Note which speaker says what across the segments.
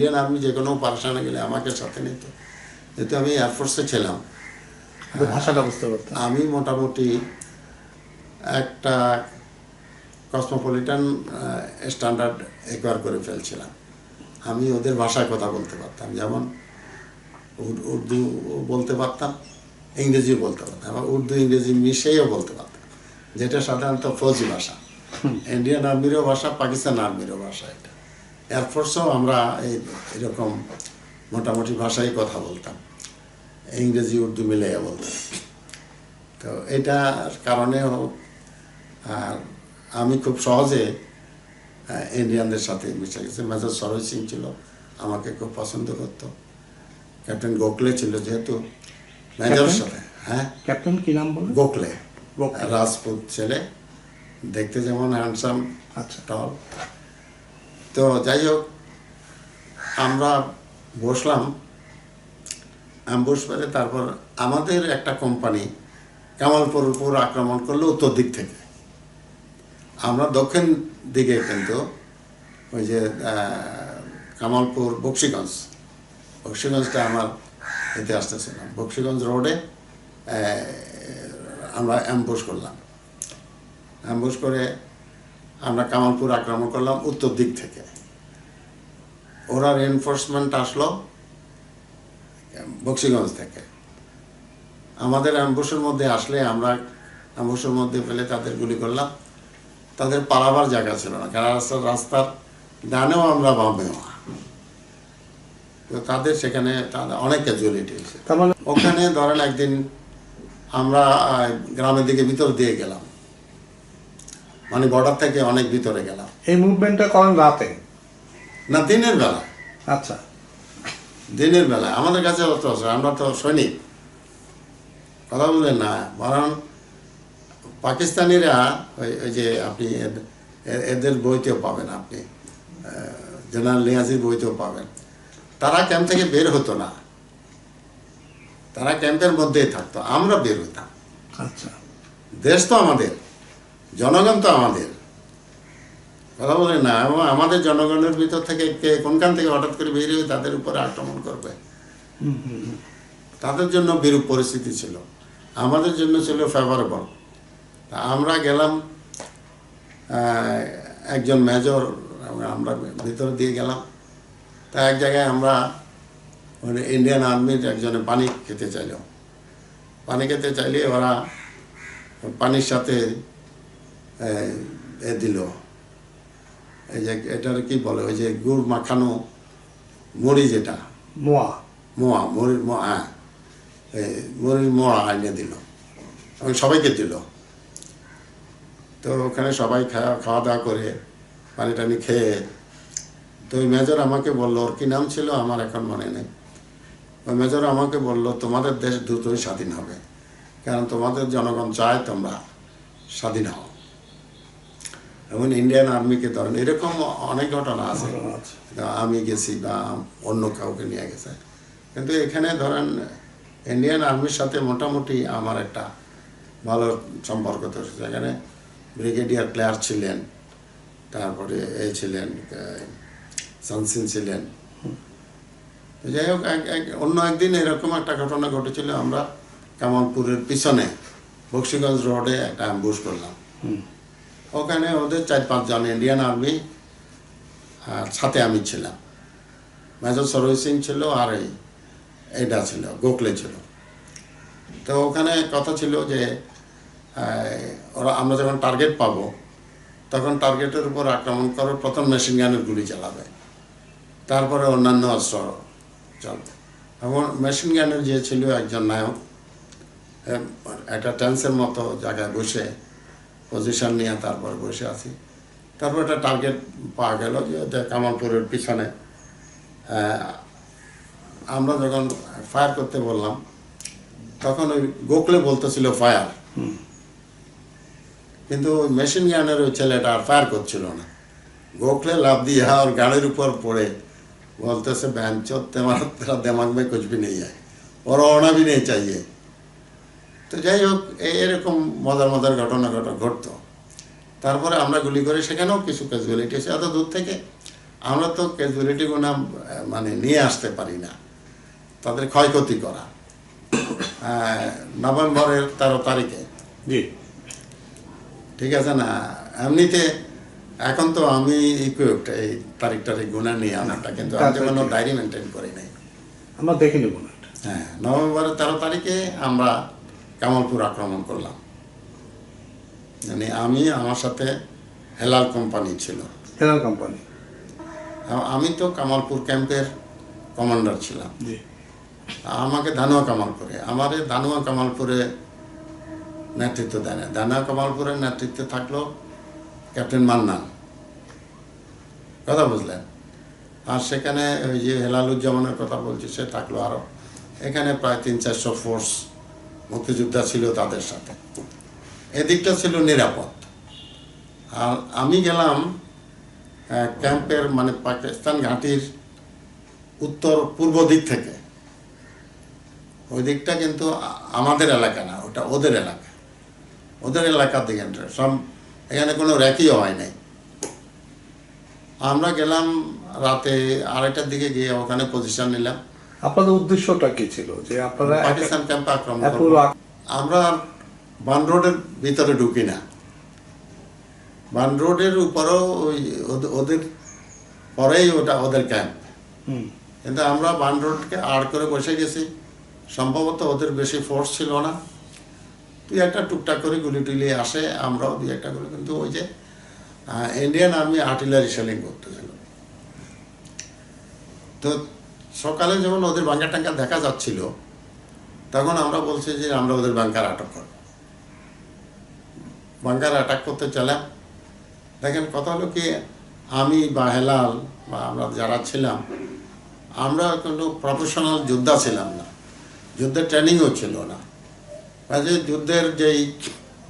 Speaker 1: Indian army যে কোনো অপারেশনে গেলে আমাকে সাথে নিত। যেহেতু আমি এয়ারফোর্সে ছিলাম।
Speaker 2: ভাষাটা বুঝতে পারতাম।
Speaker 1: আমি মোটামুটি একটা কসমোপলিটান স্ট্যান্ডার্ড একবার করে ফেলছিলাম। আমি ওদের ভাষায় কথা বলতে পারতাম। যেমন উর- উর্দু বলতে পারতাম ইংরেজিও বলতে পারতাম আবার উর্দু ইংরেজি মিশেও বলতে পারতাম। যেটা সাধারণত ফৌজি ভাষা। ইন্ডিয়ান আর্মিরও ভাষা পাকিস্তান আর্মিরও ভাষা এটা। এয়ারফোর্সেও আমরা এই এরকম মোটামুটি ভাষায় কথা বলতাম। ইংরেজি উর্দু মিলিয়ে বলতাম। তো এটার কারণে হোক আর আমি খুব সহজে ইন্ডিয়ানদের সাথে মিশে গেছি। মেজর সরোজ সিং ছিল আমাকে খুব পছন্দ করতো। ক্যাপ্টেন গোখলে ছিল যেহেতু। মেজর সাথে হ্যাঁ?
Speaker 2: ক্যাপ্টেন কি নাম বলে
Speaker 1: গোখলে। রাজপুত ছেলে। দেখতে যেমন হ্যান্ডসাম
Speaker 2: আচ্ছা।
Speaker 1: টল তো যাই হোক, আমরা বসলাম। পেরে তারপর আমাদের একটা কোম্পানি কামালপুর উপর আক্রমণ করল উত্তর দিক থেকে। আমরা দক্ষিণ দিকে কিন্তু ওই যে কামালপুর বক্সিগঞ্জ। বক্সিগঞ্জটা আমার এতে আসতেছিলাম বক্সিগঞ্জ রোডে আমরা অ্যাম্বুশ করলাম। অ্যাম্বুশ করে আমরা কামালপুর আক্রমণ করলাম উত্তর দিক থেকে। ওরা রেনফোর্সমেন্ট আসলো বক্সিগঞ্জ থেকে। আমাদের অ্যাম্বুসের মধ্যে আসলে আমরা অ্যাম্বুসের মধ্যে ফেলে তাদের গুলি করলাম। তাদের পালাবার জায়গা ছিল না কারণ রাস্তার রাস্তার ডানেও আমরা বামেও তো তাদের সেখানে অনেক ক্যাজুয়ালিটি হয়েছে
Speaker 2: মানে
Speaker 1: ওখানে ধরেন একদিন আমরা গ্রামের দিকে ভিতর দিয়ে গেলাম। মানে বর্ডার থেকে অনেক ভিতরে গেলাম।
Speaker 2: এই মুভমেন্টটা করেন রাতে?
Speaker 1: না দিনের বেলা।
Speaker 2: আচ্ছা।
Speaker 1: দিনের বেলা। আমাদের কাছে অত আছে আমরা তো সৈনিক। কথা বললেন না বরং পাকিস্তানিরা ওই ওই যে আপনি এদ- এদের বইতেও পাবেন আপনি জেনারেল নিয়াজির বইতেও পাবেন। তারা ক্যাম্প থেকে বের হতো না। তারা ক্যাম্পের মধ্যেই থাকতো। আমরা বের হতাম
Speaker 2: আচ্ছা।
Speaker 1: দেশ তো আমাদের। জনগণ তো আমাদের। কথা বলেন না এবং আমাদের জনগণের ভিতর থেকে কে কোনখান থেকে হঠাৎ করে বেরিয়ে তাদের উপরে আক্রমণ করবে? তাদের জন্য বিরূপ পরিস্থিতি ছিল। আমাদের জন্য ছিল ফেভারেবল তা আমরা গেলাম একজন মেজর আমরা ভিতর দিয়ে গেলাম। তা এক জায়গায় আমরা মানে ইন্ডিয়ান আর্মির একজনে পানি খেতে চাইল। পানি খেতে চাইলে ওরা পানির সাথে এ দিল। এই যে এটার কি বলে ওই যে গুড় মাখানো মুড়ি যেটা।
Speaker 2: মোয়া।
Speaker 1: মোয়া মুড়ির মোয়া হ্যাঁ। মুড়ির মোয়া আইনে দিল। এবং সবাইকে দিল। তো ওখানে সবাই খাওয়া খাওয়া দাওয়া করে পানি টানি খেয়ে তো ওই মেজর আমাকে বলল ওর কি নাম ছিল? আমার এখন মনে নেই। ওই মেজর আমাকে বলল তোমাদের দেশ দ্রুতই স্বাধীন হবে। কারণ তোমাদের জনগণ চায় তোমরা স্বাধীন হও। এবং ইন্ডিয়ান আর্মিকে ধরেন এরকম অনেক ঘটনা আছে। আমি গেছি বা অন্য কাউকে নিয়ে গেছে। কিন্তু এখানে ধরেন ইন্ডিয়ান আর্মির সাথে মোটামুটি আমার একটা ভালো সম্পর্ক তো সেখানে ব্রিগেডিয়ার প্লেয়ার ছিলেন তারপরে এ ছিলেন সানসিন ছিলেন। যাই হোক এক- এক- অন্য একদিন এরকম একটা ঘটনা ঘটেছিল। আমরা কামালপুরের পিছনে বক্সিগঞ্জ রোডে একটা অ্যাম্বুশ করলাম। ওখানে ওদের চার পাঁচজন ইন্ডিয়ান আর্মি আর সাথে আমি ছিলাম। মেজর সরোজ সিং ছিল আর এটা ছিল গোখলে ছিল। তো ওখানে কথা ছিল যে ওরা আমরা যখন টার্গেট পাবো, তখন টার্গেটের উপর আক্রমণ করে, প্রথম মেশিন গানের গুলি চালাবে। তারপরে অন্যান্য অস্ত্র চলবে। এবং মেশিন গানের যে ছিল একজন নায়ক একটা টেন্সের মতো জায়গায় বসে পজিশন নিয়ে তারপর বসে আছি তারপর একটা টার্গেট পাওয়া গেল যে এটা কামালপুরের পিছনে আহ, আমরা যখন ফায়ার করতে বললাম তখন ওই গোখলে বলতেছিল ফায়ার কিন্তু ওই মেশিন গানের ওই ছেলেটা আর ফায়ার করছিল না গোখলে লাভ দিয়ে ওর গাড়ির উপর পড়ে বলতেছে बहन चो तुम्हारा तेरा दिमाग में कुछ भी नहीं है और होना भी नहीं चाहिए তো যাই হোক এরকম মজার মজার ঘটনা ঘটা ঘটতো। তারপরে আমরা গুলি করে সেখানেও কিছু ক্যাজুয়ালিটি আছে এত দূর থেকে আমরা তো ক্যাজুয়ালিটি গুণা মানে নিয়ে আসতে পারি না। তাদের ক্ষয়ক্ষতি করা। নভেম্বরের তেরো তারিখে।
Speaker 2: জি।
Speaker 1: ঠিক আছে না? এমনিতে এখন তো আমি ইকুইপড এই তারিখ তারিখ গুণা নিয়ে আনাটা কিন্তু আমি কোনো ডায়েরি মেনটেন করি নাই।
Speaker 2: আমরা দেখে নেব
Speaker 1: হ্যাঁ নভেম্বরের তেরো তারিখে আমরা কামালপুর আক্রমণ করলাম। মানে আমি আমার সাথে হেলাল কোম্পানি ছিল।
Speaker 2: হেলাল কোম্পানি।
Speaker 1: আমি তো কামালপুর ক্যাম্পের কমান্ডার ছিলাম। আমাকে ধানুয়া কামালপুরে আমার এই ধানুয়া কামালপুরে নেতৃত্ব দেয় না ধানুয়া কামালপুরের নেতৃত্বে থাকল ক্যাপ্টেন মান্নান। কথা বুঝলেন? আর সেখানে ওই যে হেলালুজ্জামানের কথা বলছি সে থাকল আরও এখানে প্রায় তিন চারশো ফোর্স মুক্তিযোদ্ধা ছিল তাদের সাথে। এদিকটা ছিল নিরাপদ। আর আমি গেলাম ক্যাম্পের মানে পাকিস্তান ঘাঁটির উত্তর পূর্ব দিক থেকে। ওই দিকটা কিন্তু আমাদের এলাকা না, ওটা ওদের এলাকা। ওদের এলাকার দিকে সব এখানে কোনো র্যাকিও হয় নাই। আমরা গেলাম রাতে আড়াইটার দিকে গিয়ে ওখানে পজিশন নিলাম।
Speaker 2: আপনাদের উদ্দেশ্যটা কি ছিল? যে আপনারা
Speaker 1: পাকিস্তান ক্যাম্পে আক্রমণ আমরা বান রোডের ভিতরে ঢুকি না। বান রোডের উপরেও ওই ওদের পরেই ওটা ওদের ক্যাম্প কিন্তু আমরা বান রোডকে আড় করে বসে গেছি। সম্ভবত ওদের বেশি ফোর্স ছিল না। তুই একটা টুকটাক করে গুলি টুলি আসে আমরাও দুই একটা করে। কিন্তু ওই যে ইন্ডিয়ান আর্মি আর্টিলারি সেলিং করতেছিল। তো সকালে যখন ওদের বাঙ্কার টাঙ্কার দেখা যাচ্ছিল তখন আমরা বলছি যে আমরা ওদের বাঙ্কার আটক করব। বাঙ্কার অ্যাটাক করতে চালাম। দেখেন কথা হলো কি আমি বা হেলাল বা আমরা যারা ছিলাম আমরা কোনো প্রফেশনাল যোদ্ধা ছিলাম না। যুদ্ধের ট্রেনিংও ছিল না। কাজে যুদ্ধের যেই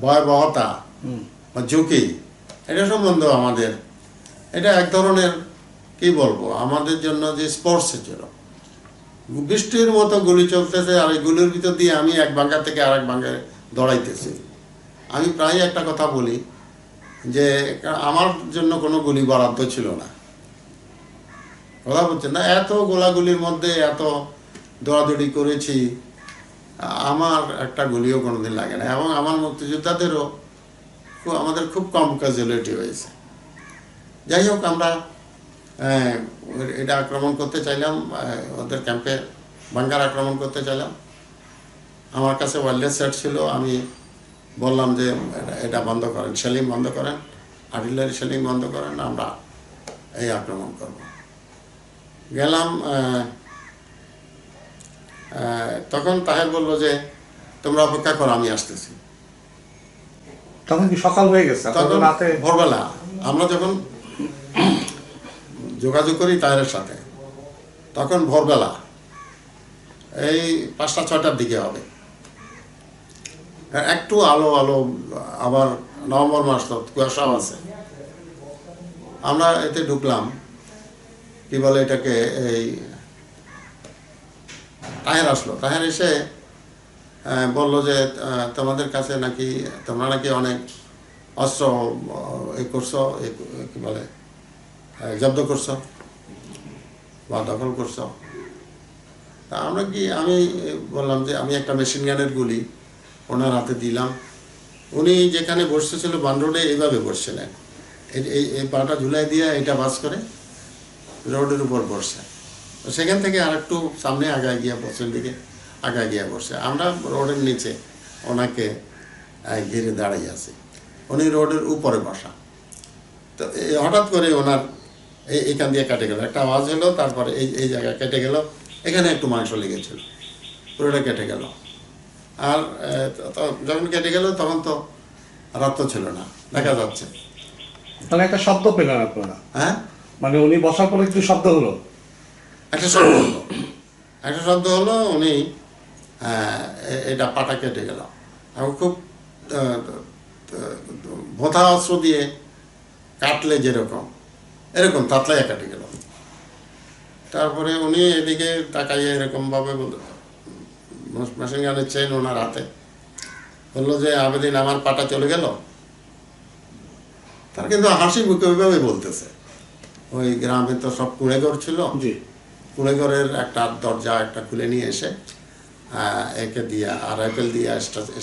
Speaker 1: ভয়াবহতা বা ঝুঁকি এটা সম্বন্ধে আমাদের এটা এক ধরনের কি বলব, আমাদের জন্য যে স্পোর্টস ছিল বৃষ্টির মতো গুলি চলতেছে আর এই গুলির ভিতর দিয়ে আমি এক বাঙ্গা থেকে আরেক বাঙ্গায় দৌড়াইতেছি। আমি প্রায় একটা কথা বলি যে, আমার জন্য কোনো গুলি বরাদ্দ ছিল না। কথা বলছেন না? এত গোলাগুলির মধ্যে এত দৌড়াদৌড়ি করেছি, আমার একটা গুলিও কোনোদিন লাগে না। এবং আমার মুক্তিযোদ্ধাদেরও আমাদের খুব কম ক্যাজুয়ালিটি হয়েছে। যাই হোক, আমরা এটা আক্রমণ করতে চাইলাম ওদের ক্যাম্পে বাঙ্গার আক্রমণ করতে চাইলাম। আমার কাছে ওয়ারলেস সেট ছিল আমি বললাম যে এটা- বন্ধ করেন সেলিং বন্ধ করেন আর্টিলারি সেলিং বন্ধ করেন আমরা এই আক্রমণ করব। গেলাম তখন তাহের বলল যে তোমরা অপেক্ষা করো আমি আসতেছি।
Speaker 2: তখন কি সকাল হয়ে গেছে?
Speaker 1: তখন
Speaker 2: রাতে
Speaker 1: ভোরবেলা আমরা যখন যোগাযোগ করি তাহের সাথে। তখন ভোরবেলা, এই পাঁচটা, ছয়টার দিকে হবে। একটু আলো আলো, আবার নভেম্বর মাস তো কুয়াশাও আছে। আমরা এতে ঢুকলাম, কি বলে এটাকে, এই তাহের আসলো। তাহের এসে বলল যে তোমাদের কাছে নাকি, তোমরা নাকি অনেক অস্ত্র এ করছ কি বলে জব্দ করছ বা দখল করছ। তা আমরা কি, আমি বললাম যে আমি একটা মেশিন গানের গুলি ওনার হাতে দিলাম। উনি যেখানে বসতেছিল রোডে এইভাবে বসছিলেন। এই- এই পাটা ঝুলাই দিয়ে এটা বাস করে রোডের উপর বসছে। সেখান থেকে আর একটু সামনে আগায় গিয়ে পশ্চিম দিকে আগায় গিয়ে বসছে। আমরা রোডের নিচে ওনাকে ঘিরে দাঁড়িয়ে আছি। উনি রোডের উপরে বসা। তো হঠাৎ করে ওনার এখান দিয়ে কেটে গেল। একটা আওয়াজ হলো তারপরে এই এই জায়গায় কেটে গেল। এখানে একটু মাংস লেগেছিল পুরোটা কেটে গেল। আর যখন কেটে গেল তখন তো রক্ত ছিল না। দেখা যাচ্ছে।
Speaker 2: মানে একটা শব্দ পেলেন আপনারা।
Speaker 1: হ্যাঁ?
Speaker 2: মানে উনি বসার পরে একটু শব্দ হলো।
Speaker 1: একটা শব্দ হলো। একটা শব্দ হলো উনি এটা পাটা কেটে গেল। এবং খুব ভোঁতা অস্ত্র দিয়ে কাটলে যেরকম। এরকম তাতলাইয়া কেটে গেল তারপরে উনি এদিকে তাকাইয়ে এরকমভাবে মেশিন গানের চেন ওনার হাতে। বলল যে আবেদিন আমার পাটা চলে গেল? তার কিন্তু হাসি মুখে ওইভাবে বলতেছে। ওই গ্রামে তো সব কুড়েঘর ছিল। কুড়েঘরের একটা দরজা একটা খুলে নিয়ে এসে একে দিয়া আর রাইফেল দিয়ে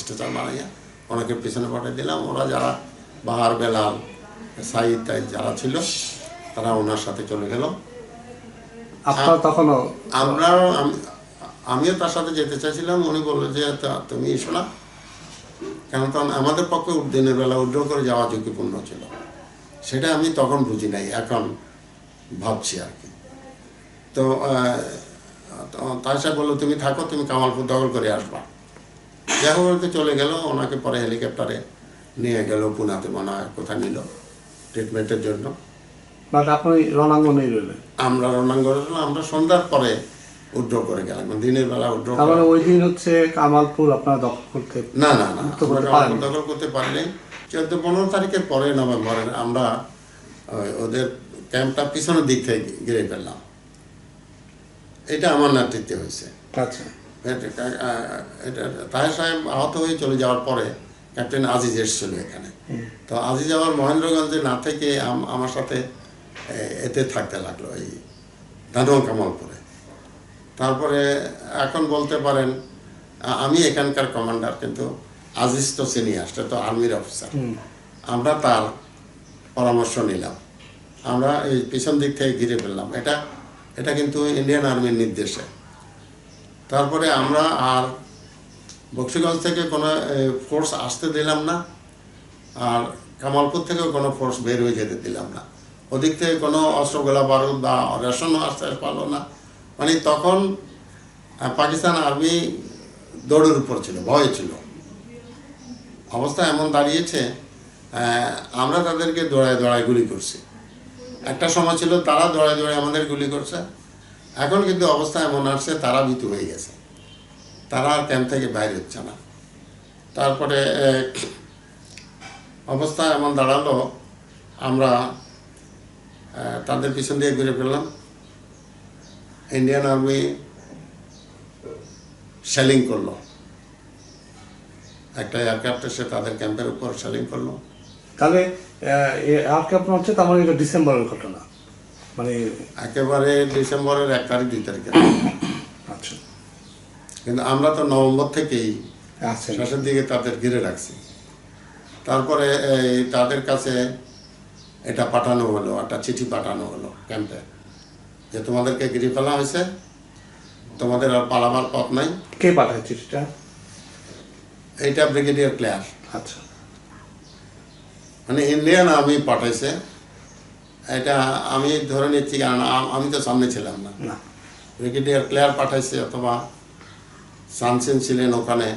Speaker 1: স্টেচার বানাইয়া ওনাকে পিছনে পাঠিয়ে দিলাম। ওরা যারা বাহার বেলাল সাইদ যারা ছিল তারা ওনার সাথে চলে গেল।
Speaker 2: আপনার তখনও
Speaker 1: আমরা আমিও তার সাথে যেতে চাইছিলাম উনি বলল যে তুমি এসো না। কেন তখন আমাদের পক্ষে দিনের বেলা উড্র করে যাওয়া ঝুঁকিপূর্ণ ছিল। সেটা আমি তখন বুঝি নাই এখন ভাবছি আর কি। তো আহ, তো তাই সাহেব বলল তুমি থাকো তুমি কামালপুর দখল করে আসবা। দেখা বলতে চলে গেল ওনাকে পরে হেলিকপ্টারে নিয়ে গেল পুনাতে মনে হয় কোথায় নিল ট্রিটমেন্টের জন্য।
Speaker 2: বাট আপনি রণাঙ্গনেই রইলেন।
Speaker 1: আমরা রণাঙ্গনে আমরা সন্ধ্যার পরে উড্র করে গেলাম দিনের বেলা
Speaker 2: মানে ওই দিন হচ্ছে কামালপুর আপনারা দখল করতে
Speaker 1: না না। দখল করতে পারিনি। চোদ্দ পনেরো তারিখের পরে নভেম্বরে আমরা ওদের ক্যাম্পটা পিছনের দিক থেকে ঘিরে ফেললাম। এটা আমার নেতৃত্বে হয়েছে।
Speaker 2: আচ্ছা।
Speaker 1: এটা তাহের সাহেব আহত হয়ে চলে যাওয়ার পরে ক্যাপ্টেন আজিজ এসেছিল এখানে। তো আজিজ আবার মহেন্দ্রগঞ্জে না থেকে আমার সাথে এতে থাকতে লাগল এই ধানুয়া কামালপুরে তারপরে এখন বলতে পারেন আমি এখানকার কমান্ডার কিন্তু আজিজ তো সিনিয়র সে তো আর্মির অফিসার। আমরা তার পরামর্শ নিলাম। আমরা এই পিছন দিক থেকে ঘিরে ফেললাম। এটা এটা কিন্তু ইন্ডিয়ান আর্মির নির্দেশে। তারপরে আমরা আর বক্সিগঞ্জ থেকে কোনো ফোর্স আসতে দিলাম না আর কামালপুর থেকেও কোনো ফোর্স বের হয়ে যেতে দিলাম না। ওদিক থেকে কোনো অস্ত্র গোলা বারুদ বা রেশনও আসতে পারল না। মানে তখন পাকিস্তান আর্মি দৌড়ের উপর ছিল, ভয় ছিল। অবস্থা এমন দাঁড়িয়েছে আমরা তাদেরকে দৌড়ায় দৌড়ায় গুলি করছি। একটা সময় ছিল তারা দৌড়ায় দৌড়ায় আমাদের গুলি করছে। এখন কিন্তু অবস্থা এমন আসছে, তারা ভীতু হয়ে গেছে। তারা আর ক্যাম্প থেকে বাইরে হচ্ছে না। তারপরে অবস্থা এমন দাঁড়াল, আমরা তাদের পিছন দিয়ে ঘুরে ফেললাম। ইন্ডিয়ান আর্মি সেলিং করল। একটা এয়ারক্রাফট এসে তাদের ক্যাম্পের উপর সেলিং করল।
Speaker 2: তাহলে আপনার হচ্ছে তার মানে এটা ডিসেম্বরের ঘটনা। মানে
Speaker 1: একেবারে ডিসেম্বরের এক তারিখ দুই তারিখে
Speaker 2: আচ্ছা।
Speaker 1: কিন্তু আমরা তো নভেম্বর থেকেই
Speaker 2: আচ্ছা।
Speaker 1: শেষের দিকে তাদের ঘিরে রাখছি। তারপরে এই তাদের কাছে এটা পাঠানো হলো একটা চিঠি পাঠানো হলো ক্যাম্পে। যে তোমাদেরকে ঘিরে ফেলা হয়েছে তোমাদের আর পালাবার পথ নাই।
Speaker 2: কে পাঠায় চিঠিটা?
Speaker 1: এইটা ব্রিগেডিয়ার ক্লিয়ার
Speaker 2: আচ্ছা।
Speaker 1: মানে ইন্ডিয়ান আর্মি পাঠাইছে। এটা আমি ধরে নিচ্ছি কারণ আমি তো সামনে ছিলাম না।
Speaker 2: না।
Speaker 1: ব্রিগেডিয়ার ক্লিয়ার পাঠাইছে অথবা সানসেন ছিলেন ওখানে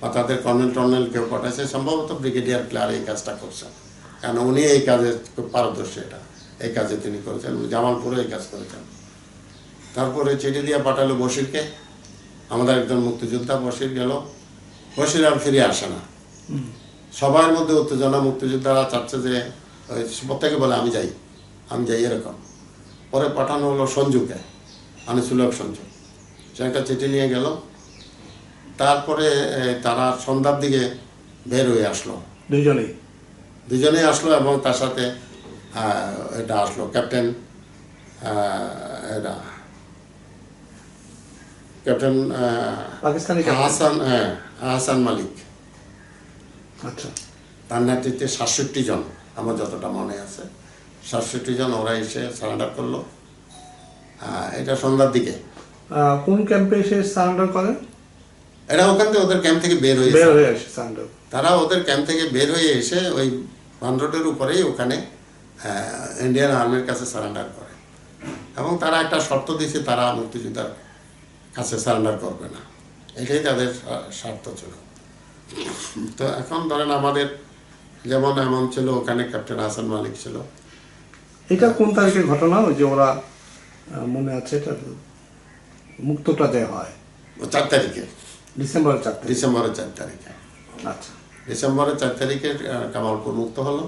Speaker 1: বা তাদের কর্নেল টর্নেল কেউ পাঠাইছে সম্ভবত ব্রিগেডিয়ার ক্লিয়ার এই কাজটা করছেন কারণ উনি এই কাজে পারদর্শী এটা। এই কাজে তিনি করেছেন জামালপুরে এই কাজ করেছেন। তারপরে চিঠি দিয়ে পাঠালো বশিরকে। আমাদের একজন মুক্তিযোদ্ধা বশির গেল। বশির আর ফিরে আসে না। সবার মধ্যে উত্তেজনা মুক্তিযোদ্ধারা চাচ্ছে যে ওই প্রত্যেকে বলে আমি যাই। আমি যাই এরকম। পরে পাঠানো হলো সঞ্জুকে আনিসুলক সঞ্জু। সে একটা চিঠি নিয়ে গেল। তারপরে তারা সন্ধ্যার দিকে বের হয়ে আসলো।
Speaker 2: দুইজনেই?
Speaker 1: দুজনেই আসলো এবং তার সাথে এটা আসলো। ক্যাপ্টেন এটা ক্যাপ্টেন
Speaker 2: পাকিস্তানি
Speaker 1: হাসান হ্যাঁ হাসান মালিক।
Speaker 2: আচ্ছা।
Speaker 1: তার নেতৃত্বে সাতষট্টি জন আমার যতটা মনে আছে। সাতষট্টি জন ওরা এসে সারেন্ডার করল। এটা সন্ধ্যার দিকে।
Speaker 2: কোন ক্যাম্পে এসে সারেন্ডার করেন?
Speaker 1: এটা ওখান থেকে ওদের ক্যাম্প থেকে বের হয়ে
Speaker 2: বের হয়ে আসে সারেন্ডার।
Speaker 1: তারা ওদের ক্যাম্প থেকে বের হয়ে এসে ওই বান্দ্রটের উপরেই ওখানে ইন্ডিয়ান আর্মির কাছে সারেন্ডার করে। এবং তারা একটা শর্ত দিয়েছে তারা মুক্তিযোদ্ধার কাছে সারেন্ডার করবে না। এটাই তাদের স্বার্থ ছিল। তো এখন ধরেন আমাদের যেমন এমন ছিল ওখানে ক্যাপ্টেন হাসান মালিক ছিল।
Speaker 2: এটা কোন তারিখের ঘটনা? যে ওরা মনে আছে এটা মুক্তটা যে হয়।
Speaker 1: ও চার তারিখে।
Speaker 2: ডিসেম্বরের চার
Speaker 1: ডিসেম্বরের চার তারিখে।
Speaker 2: আচ্ছা।
Speaker 1: ডিসেম্বরের চার তারিখে কামালপুর মুক্ত হলো।